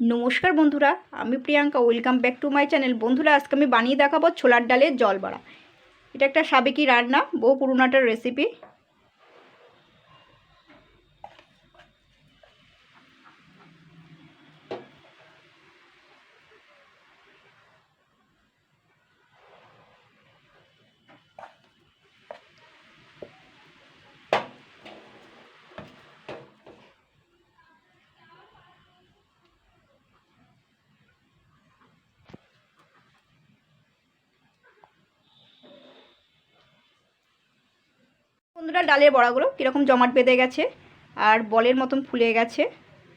নমস্কার বন্ধুরা, আমি Priyanka welcome back to my channel বন্ধুরা, আজকে আমি বানিয়ে দেখাবো ছোলার ডালের জল বাড়া এটা একটা সাবেকি রান্না, বহু পুরোনাটার রেসিপি বন্ধুরা, ডালের বড়াগুলো কীরকম জমাট বেঁধে গেছে আর বলের মতন ফুলে গেছে,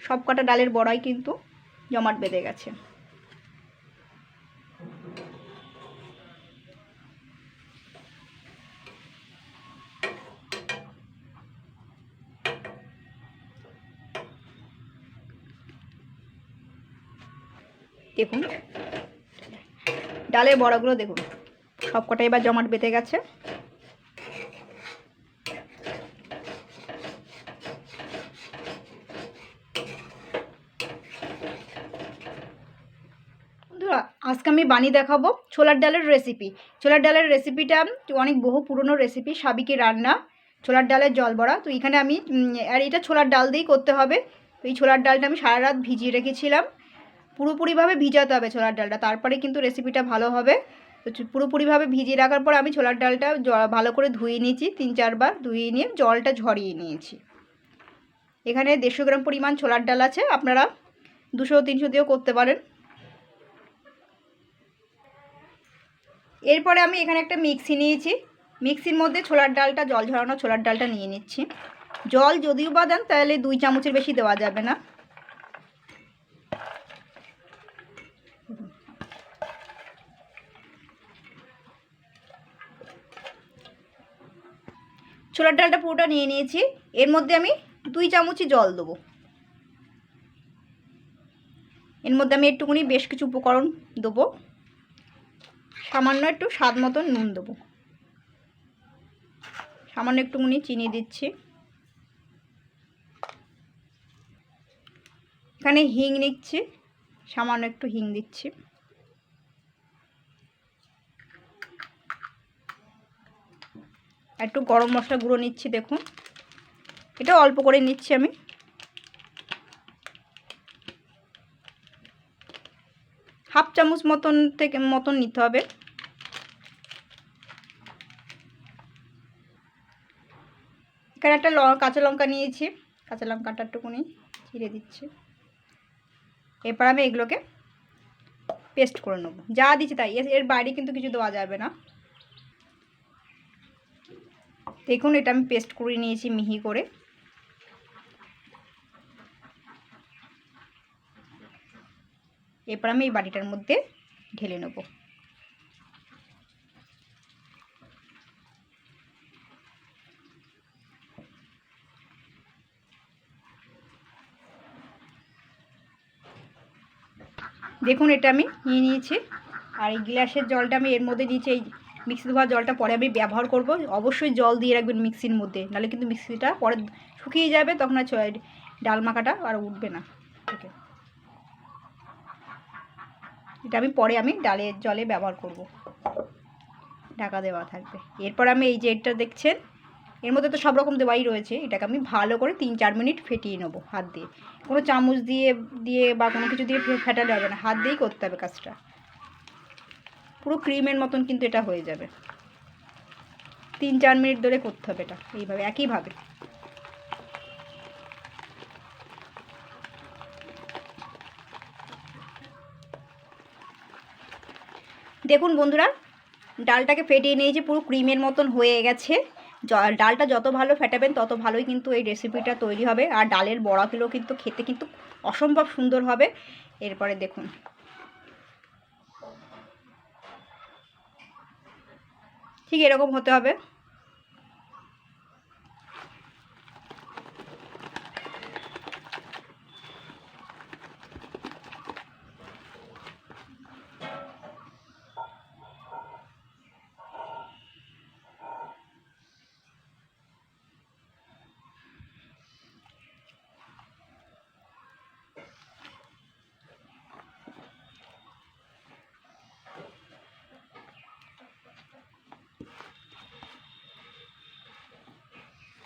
সব কটা ডালের বড়াই কিন্তু জমাট বেঁধে গেছে। দেখুন, ডালের বড়াগুলো দেখুন, সব কটা এবার জমাট বেঁধে গেছে বন্ধুরা আজকে আমি বানিয়ে দেখাবো। ছোলার ডালের রেসিপি ছোলার ডালের রেসিপিটা অনেক বহু পুরনো রেসিপি সাবিকি রান্না। ছোলার ডালের জল বড়া তো এখানে আমি আর এটা ছোলার ডাল দিয়েই করতে হবে। তো এই ছোলার ডালটা আমি সারা রাত ভিজিয়ে রেখেছিলাম। পুরোপুরিভাবে ভিজাতে হবে ছোলার ডালটা। তারপরে কিন্তু রেসিপিটা ভালো হবে। তো পুরোপুরিভাবে ভিজিয়ে রাখার পর আমি ছোলার ডালটা ভালো করে ধুয়ে নিয়েছি। তিন, চারবার ধুয়ে নিয়ে জলটা ঝরিয়ে নিয়েছি। এখানে দেড়শো গ্রাম পরিমাণ ছোলার ডাল আছে। আপনারা দুশো, তিনশো দিয়েও করতে পারেন। এরপরে আমি এখানে একটা মিক্সি নিয়েছি। মিক্সির মধ্যে ছোলার ডালটা, জল ঝরানো ছোলার ডালটা নিয়ে নিচ্ছি। জল যদিও বা দেন, তাহলে দুই চামচের বেশি দেওয়া যাবে না। ছোলার ডালটা পুরোটা নিয়ে নিয়েছি। এর মধ্যে আমি দুই চামচই জল দেবো। এর মধ্যে আমি একটুখানি বেশ কিছু উপকরণ দেবো। সামান্য একটু স্বাদ মতো নুন দেবো। সামান্য একটুখানি চিনি দিচ্ছি। এখানে হিং নিচ্ছি, সামান্য একটু হিং দিচ্ছি। একটু গরম মশলা গুঁড়ো নিচ্ছি, দেখুন। এটা অল্প করে নিচ্ছি আমি। হাফ চামচ মতন থেকে, মতন নিতে হবে। এখানে একটা কাঁচা লঙ্কা নিয়েছি। কাঁচা লঙ্কাটা একটুকুনি ছিঁড়ে দিচ্ছি। এরপর আমি এগুলোকে পেস্ট করে নেব। যা দিচ্ছি তাই। এর বাইরে কিন্তু কিছু দেওয়া যাবে না। দেখুন, এটা আমি পেস্ট করে নিয়েছি মিহি করে। এরপর আমি এই বাটিটার মধ্যে ঢেলে নেব। দেখুন, এটা আমি নিয়ে নিয়েছি। আর এই গ্লাসের জলটা আমি এর মধ্যে দিয়েছি, এই মিক্সি ধোয়া জলটা পরে আমি ব্যবহার করব। অবশ্যই জল দিয়ে রাখবেন মিক্সির মধ্যে, নাহলে কিন্তু মিক্সিটা পরে শুকিয়ে যাবে, তখন আর ডাল মাখাটা আর উঠবে না। থেকে এটা আমি পরে আমি ডালের জলে ব্যবহার করব। ঢাকা দেওয়া থাকবে। এরপর আমি এই যে এটা দেখছেন এর মধ্যে তো সব রকম দেওয়াই রয়েছে। এটাকে আমি ভালো করে তিন চার মিনিট ফেটিয়ে নেব হাত দিয়ে। কোনো চামচ দিয়ে দিয়ে বা কোনো কিছু দিয়ে ফেটালে হবে না। হাত দিয়েই করতে হবে কাজটা। পুরো ক্রিমের মতন কিন্তু এটা হয়ে যাবে। তিন চার মিনিট ধরে করতে হবে এটা এইভাবে, একইভাবে। দেখুন বন্ধুরা, ডালটাকে ফেটিয়ে নিয়েছি, পুরো ক্রিমের মতন হয়ে গেছে। ডালটা যত ভালো ফেটাবেন, তত ভালোই কিন্তু এই রেসিপিটা তৈরি হবে। আর ডালের বড়াগুলো কিন্তু খেতে কিন্তু অসম্ভব সুন্দর হবে। এরপরে দেখুন। ঠিক এরকম হতে হবে।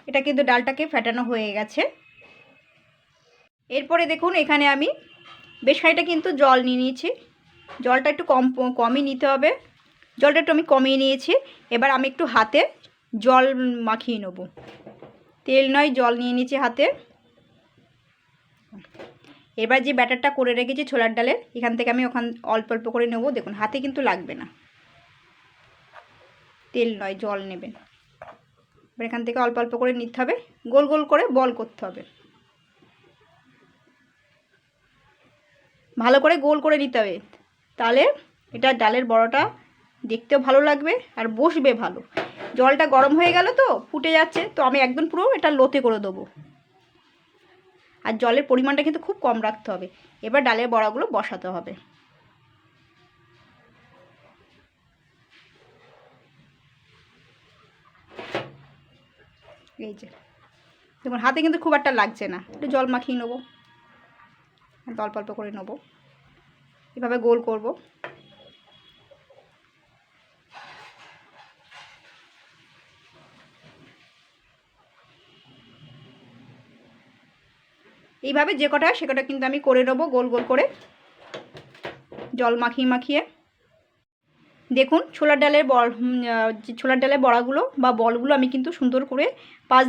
এটা কিন্তু ডালটাকে ফেটানো হয়ে গেছে। এরপরে দেখুন, এখানে আমি বেশ খানিকটা কিন্তু জল নিয়ে নিয়েছি। জলটা একটু কম, কমই নিতে হবে। জলটা একটু আমি কমিয়ে নিয়েছি। এবার আমি একটু হাতে জল মাখিয়ে নেব। তেল নয়, জল নিয়ে নিয়েছি হাতে। এবার যে ব্যাটারটা করে রেখেছি ছোলার ডালের এখান থেকে আমি ওখান, অল্প অল্প করে নেব। দেখুন, হাতে কিন্তু লাগবে না। তেল নয়, জল নেবেন। এবার এখান থেকে অল্প অল্প করে নিতে হবে। গোল গোল করে বল করতে হবে। ভালো করে গোল করে নিতে হবে। তাহলে এটা ডালের বড়াটা দেখতেও ভালো লাগবে আর বসবে ভালো। জলটা গরম হয়ে গেল তো, ফুটে যাচ্ছে, তো আমি একদম পুরো এটা লোতে করে দেবো। আর জলের পরিমাণটা কিন্তু খুব কম রাখতে হবে। এবার ডালের বড়াগুলো বসাতে হবে। এই যে। দেখুন হাতে কিন্তু খুব একটা লাগছে না। একটু জল মাখিয়ে নেব। অল্প অল্প করে নেব। এভাবে গোল করব। এইভাবে যে কটা সে কটা কিন্তু আমি করে নেব গোল গোল করে। জল মাখিয়ে মাখিয়ে। দেখুন, ছোলার ডালের বল ছোলার ডালের বড়াগুলো বা বলগুলো আমি কিন্তু সুন্দর করে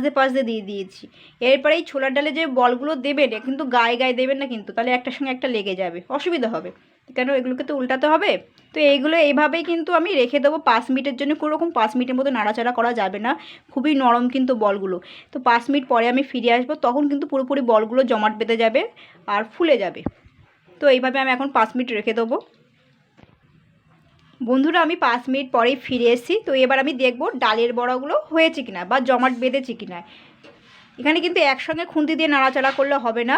দিয়ে পাশ দিয়ে দিয়ে দিয়েছি। এরপরে এই ছোলার ডালে যে বলগুলো দেবেন কিন্তু গায়ে গায়ে দেবেন না কিন্তু, তাহলে একটার সঙ্গে একটা লেগে যাবে, অসুবিধা হবে। কেন, এগুলোকে তো উল্টাতে হবে? তো এইগুলো এইভাবেই কিন্তু আমি রেখে দেবো পাঁচ মিনিটের জন্য, কোনো রকম পাঁচ মিনিটের মতো নাড়াচাড়া করা যাবে না, খুবই নরম কিন্তু বলগুলো। তো পাঁচ মিনিট পরে আমি ফিরে আসব, তখন কিন্তু পুরোপুরি বলগুলো জমাট বেঁধে যাবে আর ফুলে যাবে। তো এইভাবে আমি এখন পাঁচ মিনিট রেখে দেবো। বন্ধুরা, আমি পাঁচ মিনিট পরেই ফিরে এসেছি। তো এবার আমি দেখব ডালের বড়াগুলো হয়েছে কিনা বা জমাট বেঁধেছে কিনা। এখানে কিন্তু একসঙ্গে খুন্তি দিয়ে নাড়াচাড়া করলে হবে না।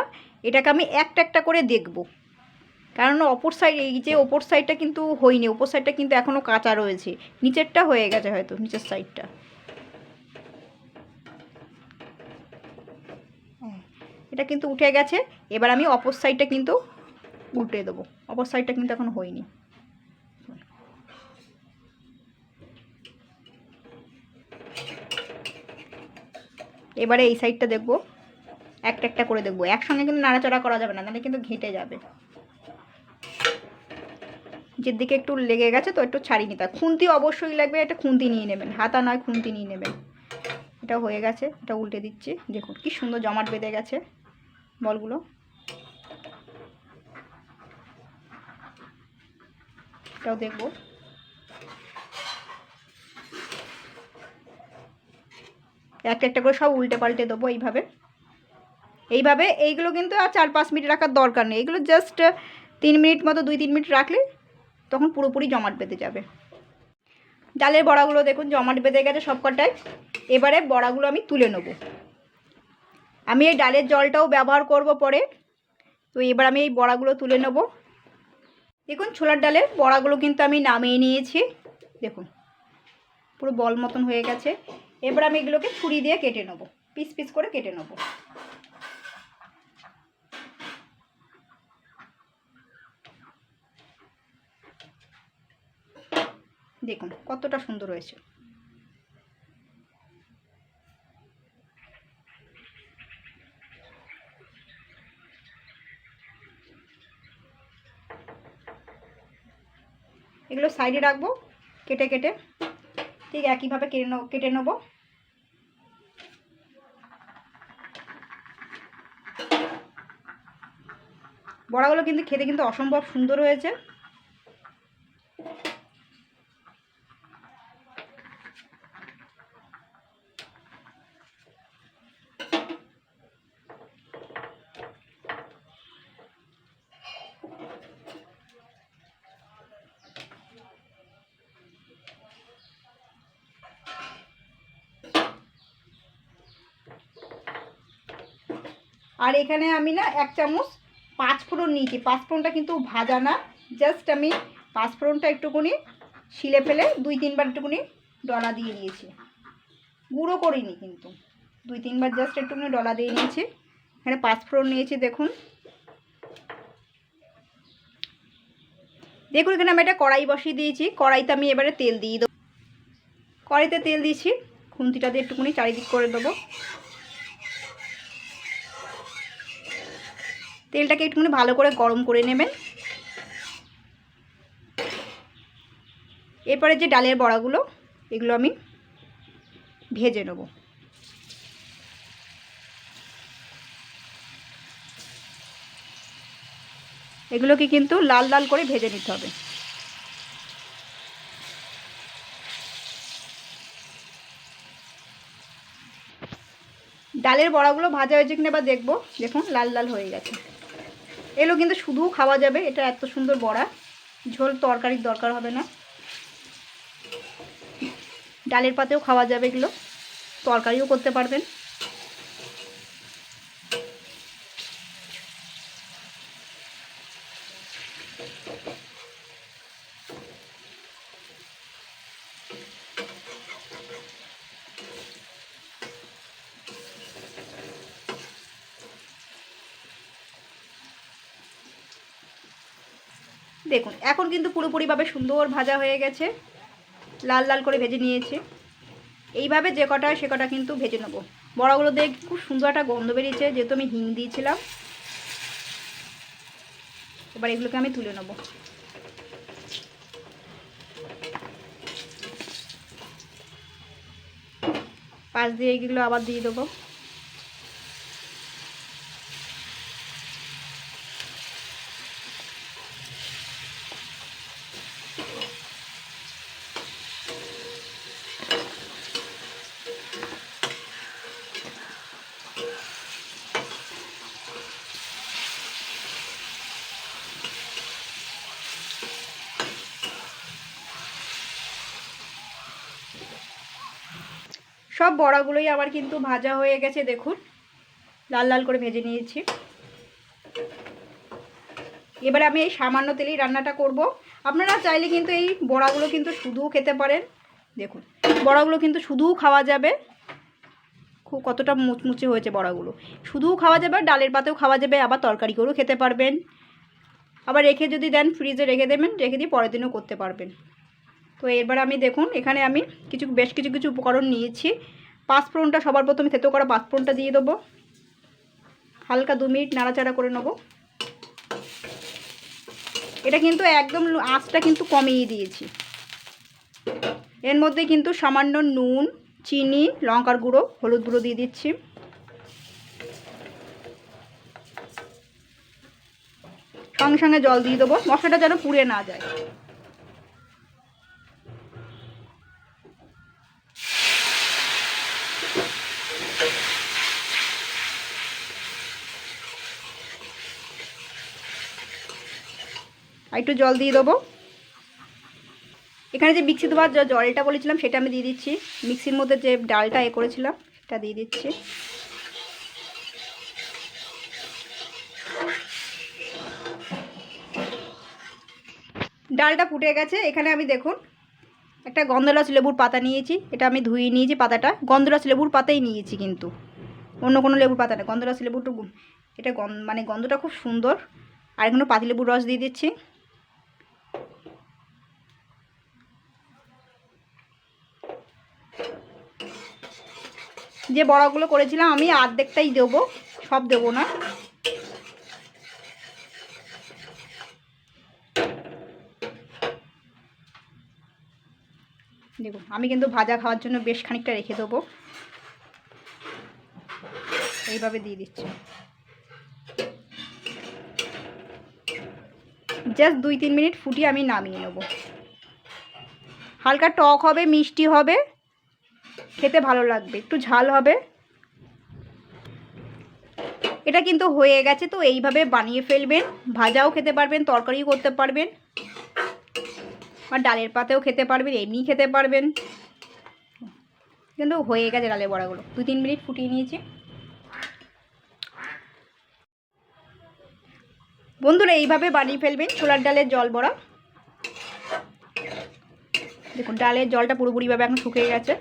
এটাকে আমি একটা একটা করে দেখব। কারণ অপর সাইড, এই যে ওপর সাইডটা কিন্তু হয়নি, ওপর সাইডটা কিন্তু এখনও কাঁচা রয়েছে। নিচেরটা হয়ে গেছে হয়তো, নিচের সাইডটা। এটা কিন্তু উঠে গেছে। এবার আমি অপর সাইডটা কিন্তু উল্টে দেবো। অপর সাইডটা কিন্তু এখন হয়নি। এবারে এই সাইডটা দেখব। একটা একটা করে দেখব। একসঙ্গে কিন্তু নাড়াচাড়া করা যাবে না, নাহলে কিন্তু ঘেঁটে যাবে। যে দিকে একটু লেগে গেছে তো একটু ছাড়িয়ে নিতে খুন্তি অবশ্যই লাগবে একটা খুন্তি নিয়ে নেবেন। হাতা নয়, খুন্তি নিয়ে নেবেন। এটা হয়ে গেছে, এটা উল্টে দিচ্ছি। দেখুন কি সুন্দর জমাট বেঁধে গেছে বলগুলো। এটাও দেখব। একটা একটা করে সব উল্টে পাল্টে দেবো এইভাবে। এইভাবে এইগুলো কিন্তু আর চার পাঁচ মিনিট রাখার দরকার নেই। এগুলো জাস্ট তিন মিনিট মতো, দুই তিন মিনিট রাখলে তখন পুরোপুরি জমাট বেঁধে যাবে। ডালের বড়াগুলো দেখুন, জমাট বেঁধে গেছে সব কটায় এবারে বড়াগুলো আমি তুলে নেব। আমি এই ডালের জলটাও ব্যবহার করব পরে। তো এবার আমি এই বড়াগুলো তুলে নেব। দেখুন, ছোলার ডালের বড়াগুলো কিন্তু আমি নামিয়ে নিয়েছি। দেখুন, পুরো বল মতন হয়ে গেছে। এবার আমি এগুলোকে ছুরি দিয়ে কেটে নেব, পিস পিস করে কেটে নেব। দেখুন, কতটা সুন্দর হয়েছে। এগুলো সাইডে রাখব, কেটে কেটে। ঠিক একইভাবে কেটে কেটে নেব। বড়াগুলো কিন্তু খেতে কিন্তু অসম্ভব সুন্দর হয়েছে। আর এখানে আমি না এক চামচ পাঁচ ফোড়ন নিয়েছি। পাঁচ ফোড়নটা কিন্তু ভাজা না। জাস্ট আমি পাঁচ ফোড়নটা একটুকুনি শিলে ফেলে দুই তিনবার একটুকুনি ডলা দিয়ে নিয়েছি। গুঁড়ো করিনি কিন্তু। দুই তিনবার জাস্ট একটুকুনি ডলা দিয়ে নিয়েছি। এখানে পাঁচ ফোড়ন নিয়েছি, দেখুন। দেখুন, এখানে আমি একটা কড়াই বসিয়ে দিয়েছি। কড়াইতে আমি এবারে তেল দিয়ে দেবো। কড়াইতে তেল দিয়েছি। খুন্তিটা দিয়ে একটুকুনি চারিদিক করে দেবো। তেলটাকে একটুখানি ভালো করে গরম করে নেবেন। এরপরে যে ডালের বড়াগুলো, এগুলো আমি ভেজে নেব। এগুলোকে কিন্তু লাল লাল করে ভেজে নিতে হবে। ডালের বড়াগুলো ভাজা হয়েছে কিনা এবার দেখব। দেখুন, লাল লাল হয়ে গেছে। এগুলো কিন্তু শুধু খাওয়া যাবে, এটা এত সুন্দর বড়া। ঝোল তরকারির দরকার হবে না। ডালের পাতেও খাওয়া যাবে এগুলো। তরকারিও করতে পারবেন। দেখুন, এখন কিন্তু পুরোপুরিভাবে সুন্দর ভাজা হয়ে গেছে। লাল লাল করে ভেজে নিয়েছি। এইভাবে যে কটা সে কটা কিন্তু ভেজে নেব। বড়াগুলো দেখ খুব সুন্দর একটা গন্ধ বেরিয়েছে, যেহেতু আমি হিং দিয়েছিলাম। এবার এগুলোকে আমি তুলে নেব। পাশ দিয়ে এগুলো আবার দিয়ে দেবো। সব বড়াগুলোই আবার কিন্তু ভাজা হয়ে গেছে, দেখুন। লাল লাল করে ভেজে নিয়েছি। এবার আমি এই সামান্য তেলেই রান্নাটা করব। আপনারা চাইলে কিন্তু এই বড়াগুলো কিন্তু শুধুও খেতে পারেন। দেখুন, বড়াগুলো কিন্তু শুধুও খাওয়া যাবে। খুব কতটা মুচমুচে হয়েছে বড়াগুলো। শুধুও খাওয়া যাবে ডালের পাতেও খাওয়া যাবে, আবার তরকারি করেও খেতে পারবেন। আবার রেখে যদি দেন ফ্রিজে রেখে দেবেন, রেখে দিয়ে পরের দিনও করতে পারবেন। তো এবার আমি দেখুন, এখানে আমি কিছু, বেশ কিছু কিছু উপকরণ নিয়েছি। পাঁচফোড়নটা সবার প্রথমে থেতো করা পাঁচফোড়নটা দিয়ে দেবো। হালকা দু মিনিট নাড়াচাড়া করে নেব। এটা কিন্তু একদম আঁচটা কিন্তু কমিয়ে দিয়েছি। এর মধ্যে কিন্তু সামান্য নুন, চিনি, লঙ্কার গুঁড়ো, হলুদ গুঁড়ো দিয়ে দিচ্ছি। সঙ্গে সঙ্গে জল দিয়ে দেবো, মশলাটা যেন পুড়ে না যায়। আর একটু জল দিয়ে দেবো। এখানে যে মিক্সি যে জলটা বলেছিলাম, সেটা আমি দিয়ে দিচ্ছি। মিক্সির মধ্যে যে ডালটা এ করেছিলাম, সেটা দিয়ে দিচ্ছি। ডালটা ফুটে গেছে। এখানে আমি দেখুন, একটা গন্ধরাজ লেবুর পাতা নিয়েছি। এটা আমি ধুয়ে নিয়েছি পাতাটা। গন্ধরাজ লেবুর পাতাই নিয়েছি কিন্তু। অন্য কোনো লেবুর পাতা না গন্ধরাজ লেবুটা এটা মানে গন্ধটা খুব সুন্দর। আর এখানে পাতিলেবুর রস দিয়ে দিচ্ছি। যে বড়াগুলো করেছিলাম আমি আর্ধেকটাই দেবো, সব দেবো না। দেখুন, আমি কিন্তু ভাজা খাওয়ার জন্য বেশ খানিকটা রেখে দেবো। এইভাবে দিয়ে দিচ্ছি। জাস্ট দুই তিন মিনিট ফুটিয়ে আমি নামিয়ে নেব। হালকা টক হবে, মিষ্টি হবে। খেতে ভালো লাগবে। একটু ঝাল হবে। এটা কিন্তু হয়ে গেছে, তো এইভাবে বানিয়ে ফেলবেন। ভাজাও খেতে পারবেন, তরকারিও করতে পারবেন। আর ডালের পাতেও খেতে পারবেন, এমনি খেতে পারবেন। কিন্তু হয়ে গেছে ডালের বড়াগুলো। দু তিন মিনিট ফুটিয়ে নিয়েছি। বন্ধুরা, এইভাবে বানিয়ে ফেলবেন ছোলার ডালের জল বড়া। দেখুন, ডালের জলটা পুরোপুরিভাবে এখন শুকিয়ে গেছে।